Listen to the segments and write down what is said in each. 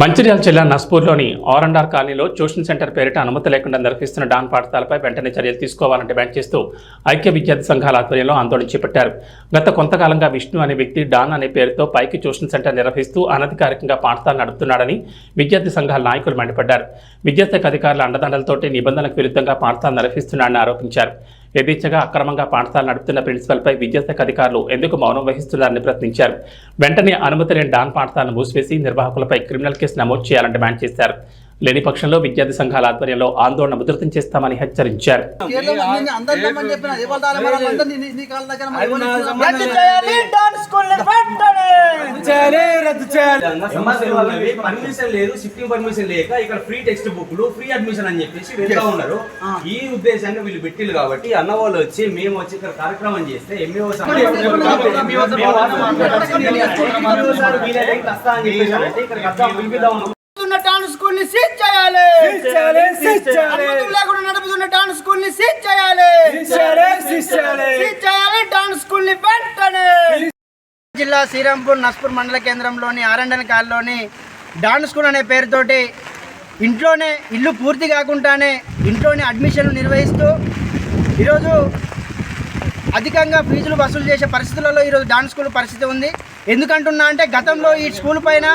మంచిర్యాల జిల్లా నస్పూర్లోని ఆర్ కాలనీలో ట్యూషన్ సెంటర్ పేరిట అనుమతి లేకుండా నిర్వహిస్తున్న డాన్ పాఠశాలపై వెంటనే చర్యలు తీసుకోవాలని డిమాండ్ చేస్తూ ఐక్య విద్యార్థి సంఘాల ఆధ్వర్యంలో ఆందోళన చేపట్టారు. గత కొంతకాలంగా విష్ణు అనే వ్యక్తి డాన్ అనే పేరుతో పైకి ట్యూషన్ సెంటర్ నిర్వహిస్తూ అనధికారికంగా పాఠశాల నడుపుతున్నాడని విద్యార్థి సంఘాల నాయకులు మండిపడ్డారు. విద్యాశాఖ అధికారుల అండదండలతోటి నిబంధనలకు విరుద్ధంగా పాఠశాల నిర్వహిస్తున్నాడని ఆరోపించారు. యథేచ్ఛగా అక్రమంగా పాఠశాల నడుపుతున్న ప్రిన్సిపల్పై విద్యాశాఖ అధికారులు ఎందుకు మౌనం వహిస్తున్నారని ప్రశ్నించారు వెంటనే అనుమతి లేని డాన్ పాఠశాలను మూసివేసి నిర్వాహకులపై క్రిమినల్ కేసు నమోదు చేయాలని డిమాండ్ చేశారు లేని పక్షంలో విద్యార్థి సంఘాల ఆధ్వర్యంలో ఆందోళన ఉధృతం చేస్తామని హెచ్చరించారు కేరళ రద్దు చేయాలి రద్దు చేయాలి. పర్మిషన్ లేదు షిఫ్టింగ్ పర్మిషన్ లేక ఇక్కడ ఫ్రీ టెక్స్ట్ బుక్లు ఫ్రీ అడ్మిషన్ అని చెప్పేసి వెళ్తా ఉన్నారు. ఈ ఉద్దేశాన్ని వీళ్ళు పెట్టిల్లు కాబట్టి అన్న వాళ్ళు వచ్చి మేము వచ్చి ఇక్కడ కార్యక్రమం చేస్తే ఎంఈఓ ఉన్న డాన్స్ స్కూల్ని సీజ్ చేయాలి. సీజ్ చేయాలి, సీజ్ చేయాలి. అనుమతులు లేకుండా నడుపుతున్న డాన్స్ స్కూల్ని సీజ్ చేయాలి సీజ్ చేయాలి, సీజ్ చేయాలి. సీజ్ చేయాలి డాన్స్ స్కూల్ని వెంటనే జిల్లా శ్రీరాంపూర్ నస్పూర్ మండల కేంద్రంలోని ఆరండన్ కాల్లోని డాన్స్ స్కూల్ అనే పేరుతోటి ఇంట్లోనే ఇల్లు పూర్తి కాకుండానే ఇంట్లోనే అడ్మిషన్లు నిర్వహిస్తూ ఈరోజు అధికంగా ఫీజులు వసూలు చేసే పరిస్థితులలో ఈరోజు డాన్స్ స్కూల్ పరిస్థితి ఉంది. ఎందుకంటున్నా అంటే గతంలో ఈ స్కూల్ పైన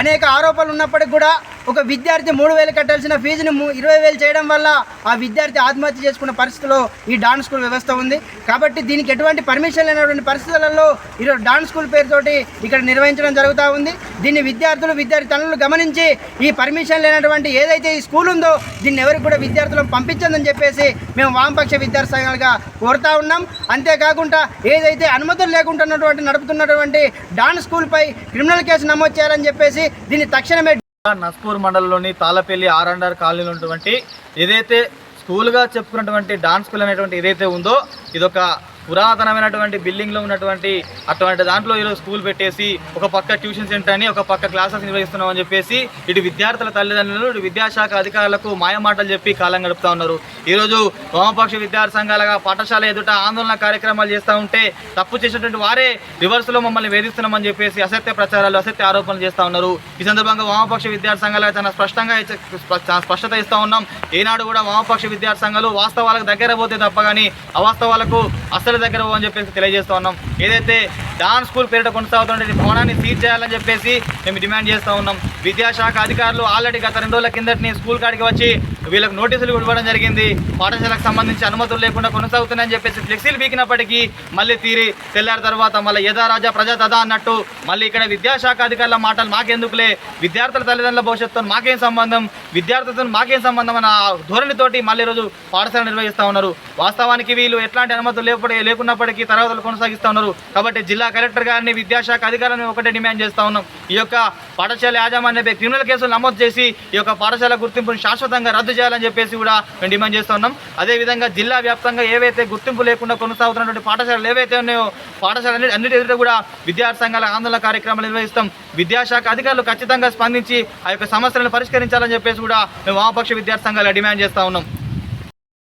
అనేక ఆరోపణలు ఉన్నప్పటికి కూడా ఒక విద్యార్థి మూడు వేలు కట్టాల్సిన ఫీజుని ఇరవై వేలు చేయడం వల్ల ఆ విద్యార్థి ఆత్మహత్య చేసుకున్న పరిస్థితిలో ఈ డాన్స్ స్కూల్ వ్యవస్థ ఉంది. కాబట్టి దీనికి ఎటువంటి పర్మిషన్ లేనటువంటి పరిస్థితులలో ఈరోజు డాన్స్ స్కూల్ పేరుతోటి ఇక్కడ నిర్వహించడం జరుగుతూ ఉంది. దీన్ని విద్యార్థులు విద్యార్థి తల్లులు గమనించి ఈ పర్మిషన్ లేనటువంటి ఏదైతే ఈ స్కూల్ ఉందో దీన్ని ఎవరికి కూడా విద్యార్థులను పంపించదని చెప్పేసి మేము వామపక్ష విద్యార్థి సంఘాలుగా కోరుతా ఉన్నాం. అంతేకాకుండా ఏదైతే అనుమతులు లేకుండా నడుపుతున్నటువంటి డాన్స్ స్కూల్పై క్రిమినల్ కేసు నమోదు చేయాలని చెప్పేసి దీన్ని తక్షణమే నస్పూర్ మండలంలోని తాళపల్లి ఆర్ఆండ్ఆర్ కాలనీలో ఉన్నటువంటి ఏదైతే స్కూల్గా చెప్పుకున్నటువంటి డాన్స్ స్కూల్ అనేటువంటి ఏదైతే ఉందో ఇదొక పురాతనమైనటువంటి బిల్డింగ్లో ఉన్నటువంటి అటువంటి దాంట్లో ఈరోజు స్కూల్ పెట్టేసి ఒక పక్క ట్యూషన్ సెంటర్ అని ఒక పక్క క్లాసెస్ నిర్వహిస్తున్నాం అని చెప్పేసి ఇటు విద్యార్థుల తల్లిదండ్రులు ఇటు విద్యాశాఖ అధికారులకు మాయమాటలు చెప్పి కాలం గడుపుతా ఉన్నారు. ఈరోజు వామపక్ష విద్యార్థి సంఘాలుగా పాఠశాల ఎదుట ఆందోళన కార్యక్రమాలు చేస్తూ ఉంటే తప్పు చేసినటువంటి వారే రివర్స్లో మమ్మల్ని వేధిస్తున్నామని చెప్పేసి అసత్య ప్రచారాలు అసత్య ఆరోపణలు చేస్తూ ఉన్నారు. ఈ సందర్భంగా వామపక్ష విద్యార్థి సంఘాలుగా చాలా స్పష్టంగా స్పష్టత ఇస్తూ ఉన్నాం. ఈనాడు కూడా వామపక్ష విద్యార్థి సంఘాలు వాస్తవాలకు దగ్గర పోతే తప్ప కానీ అవాస్తవాలకు అసలు దగ్గర అని చెప్పేసి తెలియజేస్తూ ఉన్నాం. ఏదైతే డాన్స్ స్కూల్ పేరిట కొనసాగుతున్న భవనాన్ని సీజ్ చేయాలని చెప్పేసి మేము డిమాండ్ చేస్తూ ఉన్నాం. విద్యాశాఖ అధికారులు ఆల్రెడీ గత రెండు రోజుల కిందటిని స్కూల్ కాడికి వచ్చి వీళ్ళకు నోటీసులు ఇవ్వడం జరిగింది. పాఠశాలకు సంబంధించి అనుమతులు లేకుండా కొనసాగుతున్నాయని చెప్పేసి ఫ్లెక్సీలు బీకినప్పటికీ మళ్ళీ తీరి తెల్లారి తర్వాత మళ్ళీ యథారాజా ప్రజా తదా అన్నట్టు మళ్ళీ ఇక్కడ విద్యాశాఖ అధికారుల మాటలు మాకెందుకులే? విద్యార్థుల తల్లిదండ్రుల భవిష్యత్తుతో మాకేం సంబంధం? విద్యార్థులతో మాకేం సంబంధం అన్న ధోరణితోటి మళ్ళీ రోజు పాఠశాల నిర్వహిస్తూ ఉన్నారు. వాస్తవానికి వీళ్ళు ఎట్లాంటి అనుమతులు లేకపోతే లేకున్నప్పటికీ తరగతులు కొనసాగిస్తూ ఉన్నారు. కాబట్టి జిల్లా కలెక్టర్ గారిని విద్యాశాఖ అధికారులను ఒకటే డిమాండ్ చేస్తూ ఉన్నాం. ఈ యొక్క పాఠశాల యాజమాన్యపై క్రిమినల్ కేసులు నమోదు చేసి ఈ యొక్క పాఠశాల గుర్తింపును శాశ్వతంగా రద్దు చేయాలని చెప్పేసి కూడా మేము డిమాండ్ చేస్తూ ఉన్నాం. అదేవిధంగా జిల్లా వ్యాప్తంగా ఏవైతే గుర్తింపు లేకుండా కొనసాగుతున్నటువంటి పాఠశాలలు ఏవైతే ఉన్నాయో పాఠశాల అన్నిటి ఎదుట కూడా విద్యార్థి సంఘాల ఆందోళన కార్యక్రమాలు నిర్వహిస్తాం. విద్యాశాఖ అధికారులు ఖచ్చితంగా స్పందించి ఆ యొక్క సమస్యలను పరిష్కరించాలని చెప్పేసి కూడా మేము వామపక్ష విద్యార్థి సంఘాలు డిమాండ్ చేస్తూ ఉన్నాం.